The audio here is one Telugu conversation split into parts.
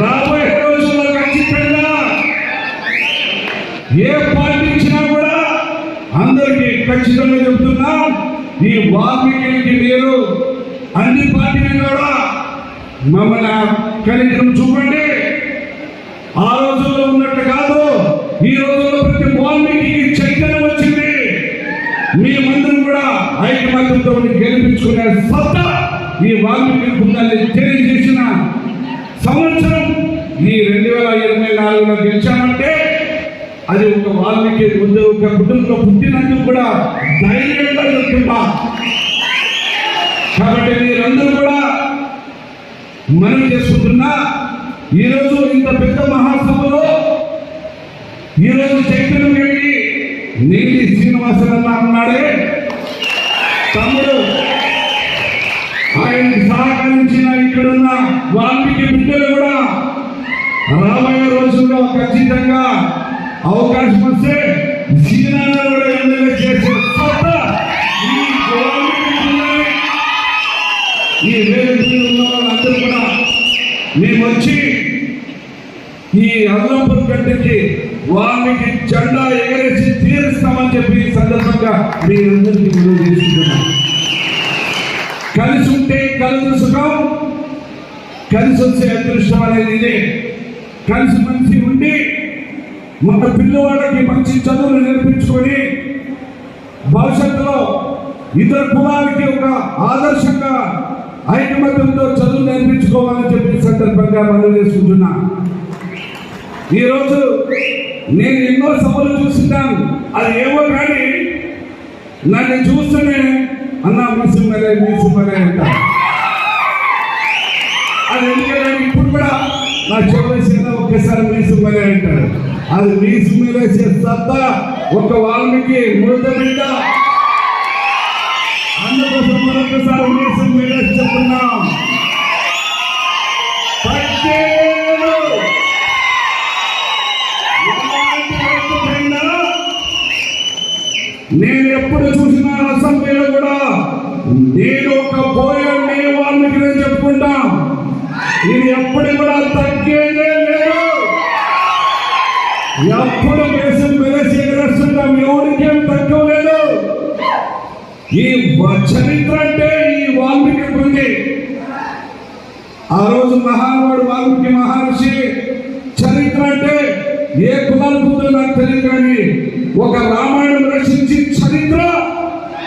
రాబోయే రోజుల్లో ఖచ్చితంగా ఏ పార్టీ ఇచ్చినా కూడా అందరికీ ఖచ్చితంగా చెప్తున్నా ఈ వాల్మీకి మీరు అన్ని పార్టీలు కూడా మమ్మల్ని కనికరం చూపండి. ఆ రోజుల్లో ఉన్నట్టు కాదు ఈ రోజుల్లో ప్రతి వాల్మీకి చైతన్యం వచ్చింది. మీ మందిరం గెలిపించుకునే సత్తా ఈ వాల్మీకి ఉందని తెలియజేసిన సంవత్సరం ఈ రెండు వేల ఇరవై నాలుగులో గెలిచామంటే అది ఒక వాల్మీకి ఒక కుటుంబంలో పుట్టినందుకు కూడా ధైర్యంగా చెప్తున్నా కాబట్టి మీరందరూ కూడా మనం చేసుకుంటున్నా ఈరోజు ఇంత పెద్ద మహాసభలో ఈరోజు చైతన్యం వెళ్ళి నీటి శ్రీనివాసరన్న అన్నాడే తమ్ముడు ఆయనకి సహకరించిన ఇక్కడున్న వాల్మీకి బిడ్డలు కూడా రాబోయే రోజుల్లో ఖచ్చితంగా అవకాశం వస్తే సీనాన్ని కూడా ఎమ్మెల్యే చేసే ఈ వాల్మీకి బిడ్డలే. కూడా మేము వచ్చి ఈ అల్లంపూర్ కట్టించి వాల్మీకి జెండా ఎగరేసి తీరుస్తామని చెప్పి ఈ సందర్భంగా మీరందరికీ మనం చేసుకుంటున్నాం కలిసి ఉంటే కలిసి సుఖం కలిసి వచ్చే అదృష్టం అనేది ఇదే. కలిసి మంచి ఉండి మన పిల్లవాళ్ళకి మంచి చదువులు నేర్పించుకొని భవిష్యత్తులో ఇతర కులాలకి ఒక ఆదర్శంగా ఐకమత్యంతో చదువు నేర్పించుకోవాలని చెప్పి సందర్భంగా మనం చేసుకుంటున్నా ఈరోజు నేను ఎన్నో సభలు చూస్తున్నాను అది ఏమో కానీ నన్ను చూస్తూనే అన్నా మీసుమలే మీసుమలే అంట. అది ఎందుకంటే ఇప్పుడు కూడా నా చెవులేసిన ఒక్కసారి మీసుమలే అంటారు. అది మీసుమలేసే సత్తా ఒక వాల్మీకి మృత బిడ్డ అందుకోసం మరొకసారి మీసుమలేసి చెప్తున్నాం. నేను ఒక పోయాన్ని వాళ్ళకి నేను చెప్పుకుంటా. ఇది ఎప్పుడు కూడా తగ్గేదే లేదు. ఎప్పుడు దేశం వెలసి ఎగరేస్తుంటాం ఎవరికేం తక్కువ లేదు ఈ చరిత్ర అంటే ఈ వాల్మీకి ఉంది ఆ రోజు మహానుడు వాల్మీకి మహర్షి చరిత్ర అంటే ఏ కులాలకు నాకు తెలియదు కానీ ఒక రామాయణం రచించి చరిత్ర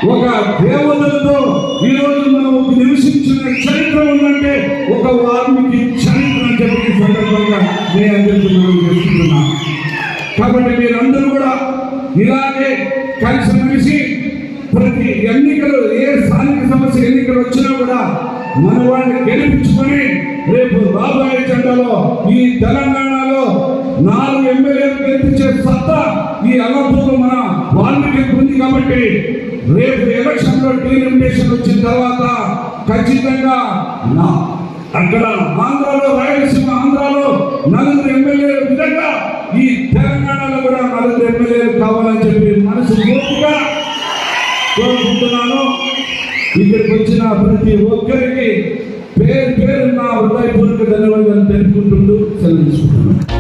ఒక దేవతలతో నివసించిన చరిత్ర ఉందంటే ఒక వాల్మీకి చరిత్ర అని చెప్పి సందర్భంగా నేను అందరికీ మనం తెలుసుకున్నా కాబట్టి మీరందరూ కూడా ఇలాగే కలిసి మెలిసి ప్రతి ఎన్నికలు ఏ స్థానిక సమస్య ఎన్నికలు వచ్చినా కూడా మన వాళ్ళని గెలిపించుకొని రేపు రాబోయే జెండాలో ఈ తెలంగాణలో నాలుగు ఎమ్మెల్యేలు గెలిపించే సత్తా ఈ అలంపూర్లో మన వాల్మీకి ఉంది కాబట్టి రేపు ఎలక్షన్లో డీలిమిటేషన్ వచ్చిన తర్వాత ఖచ్చితంగా నా అక్కడ ఆంధ్రాలో రాయలసీమ ఆంధ్రాలో నలుగురు ఎమ్మెల్యేల విధంగా ఈ తెలంగాణలో కూడా నలుగురు ఎమ్మెల్యేలు కావాలని చెప్పి మనసు పూర్తిగా కోరుకుంటున్నాను. ఇక్కడికి వచ్చిన ప్రతి ఒక్కరికి పేరు పేరు నా హృదయపూర్వక ధన్యవాదాలు తెలుపుకుంటుంటూ సెలవు తీసుకుంటున్నాను.